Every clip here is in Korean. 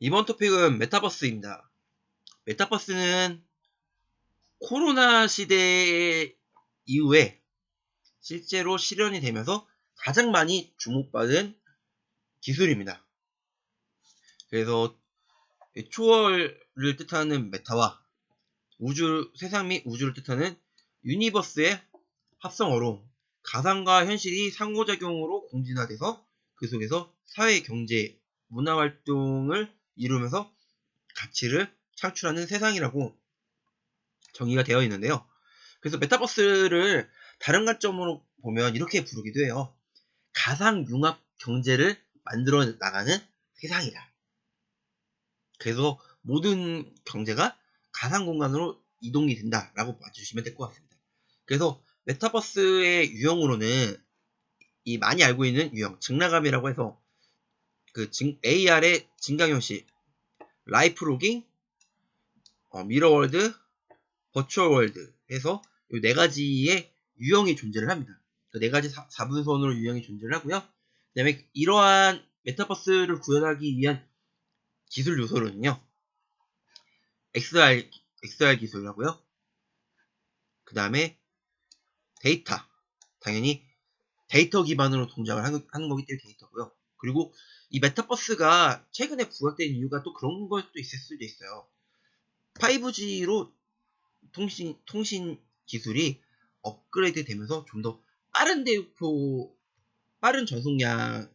이번 토픽은 메타버스입니다. 메타버스는 코로나 시대 이후에 실제로 실현이 되면서 가장 많이 주목받은 기술입니다. 그래서 초월을 뜻하는 메타와 우주, 세상 및 우주를 뜻하는 유니버스의 합성어로 가상과 현실이 상호작용으로 공진화돼서 그 속에서 사회, 경제, 문화 활동을 이루면서 가치를 창출하는 세상이라고 정의가 되어 있는데요. 그래서 메타버스를 다른 관점으로 보면 이렇게 부르기도 해요. 가상 융합 경제를 만들어 나가는 세상이다. 그래서 모든 경제가 가상 공간으로 이동이 된다라고 봐주시면 될 것 같습니다. 그래서 메타버스의 유형으로는 이 많이 알고 있는 유형 증라감이라고 해서 그 AR의 증강현실 라이프 로깅, 어, 미러월드, 버추얼월드 해서 이 네 가지의 유형이 존재를 합니다. 그 네 가지 4분선으로 유형이 존재를 하고요. 그 다음에 이러한 메타버스를 구현하기 위한 기술 요소는요. XR, XR 기술이라고요. 그 다음에 데이터. 당연히 데이터 기반으로 동작을 하는, 하는 거기 때문에 데이터고요. 그리고 이 메타버스가 최근에 부각된 이유가 또 그런 것도 있을 수도 있어요. 5G로 통신, 통신 기술이 업그레이드 되면서 좀 더 빠른 대표, 빠른 전송량을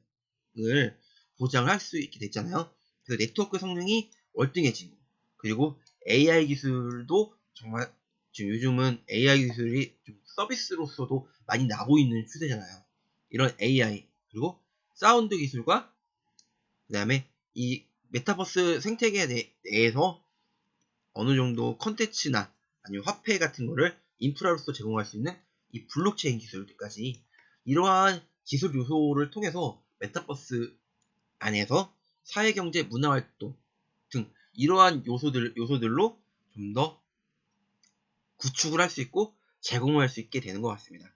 보장할 수 있게 됐잖아요. 그래서 네트워크 성능이 월등해지고, 그리고 AI 기술도 정말 지금 요즘은 AI 기술이 좀 서비스로서도 많이 나고 있는 추세잖아요. 이런 AI, 그리고 사운드 기술과 그 다음에 이 메타버스 생태계 내에서 어느 정도 컨텐츠나 아니면 화폐 같은 거를 인프라로서 제공할 수 있는 이 블록체인 기술까지 이러한 기술 요소를 통해서 메타버스 안에서 사회 경제 문화 활동 등 이러한 요소들, 요소들로 좀 더 구축을 할 수 있고 제공을 할수 있게 되는 것 같습니다.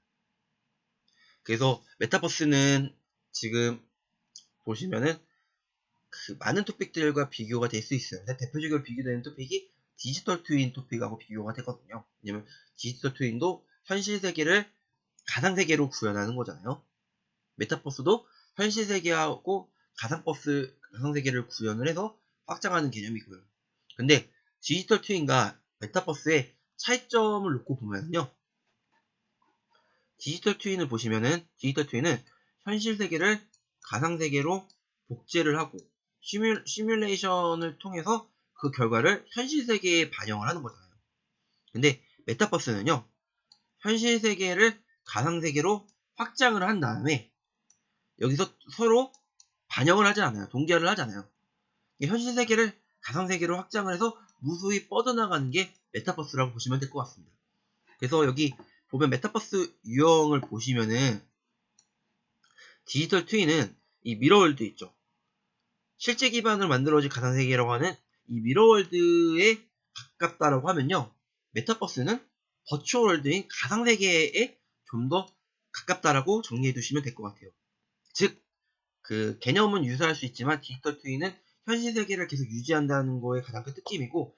그래서 메타버스는 지금 보시면은 그 많은 토픽들과 비교가 될 수 있어요. 대표적으로 비교되는 토픽이 디지털 트윈 토픽하고 비교가 되거든요. 왜냐면 디지털 트윈도 현실 세계를 가상 세계로 구현하는 거잖아요. 메타버스도 현실 세계하고 가상 버스 가상 세계를 구현을 해서 확장하는 개념이고요. 근데 디지털 트윈과 메타버스의 차이점을 놓고 보면요. 디지털 트윈을 보시면은 디지털 트윈은 현실 세계를 가상 세계로 복제를 하고 시뮬, 시뮬레이션을 통해서 그 결과를 현실 세계에 반영을 하는 거잖아요. 근데 메타버스는요. 현실 세계를 가상 세계로 확장을 한 다음에 여기서 서로 반영을 하지 않아요. 동기화를 하지 않아요. 현실 세계를 가상 세계로 확장을 해서 무수히 뻗어나가는 게 메타버스라고 보시면 될 것 같습니다. 그래서 여기 보면 메타버스 유형을 보시면은 디지털 트윈은 이 미러월드 있죠. 실제 기반으로 만들어진 가상세계라고 하는 이 미러월드에 가깝다라고 하면요. 메타버스는 버추얼월드인 가상세계에 좀 더 가깝다라고 정리해 두시면 될 것 같아요. 즉, 그 개념은 유사할 수 있지만 디지털 트윈은 현실 세계를 계속 유지한다는 거에 가장 큰 특징이고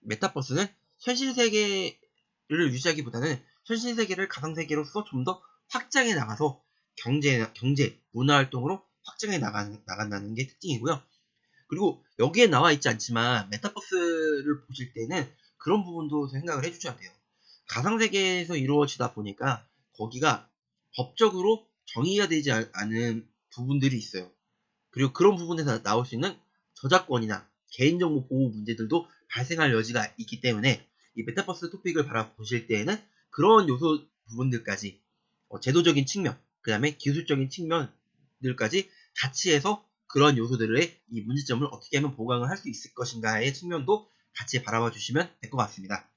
메타버스는 현실 세계를 유지하기보다는 현실 세계를 가상 세계로서 좀 더 확장해 나가서 경제 경제 문화 활동으로 확장해 나간, 나간다는 게 특징이고요. 그리고 여기에 나와 있지 않지만 메타버스를 보실 때는 그런 부분도 생각을 해주셔야 돼요. 가상세계에서 이루어지다 보니까 거기가 법적으로 정의가 되지 않은 부분들이 있어요. 그리고 그런 부분에서 나올 수 있는 저작권이나 개인정보 보호 문제들도 발생할 여지가 있기 때문에 이 메타버스 토픽을 바라보실 때에는 그런 요소 부분들까지 어, 제도적인 측면, 그 다음에 기술적인 측면들까지 같이 해서 그런 요소들의 이 문제점을 어떻게 하면 보강을 할 수 있을 것인가의 측면도 같이 바라봐 주시면 될 것 같습니다.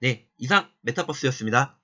네, 이상 메타버스였습니다.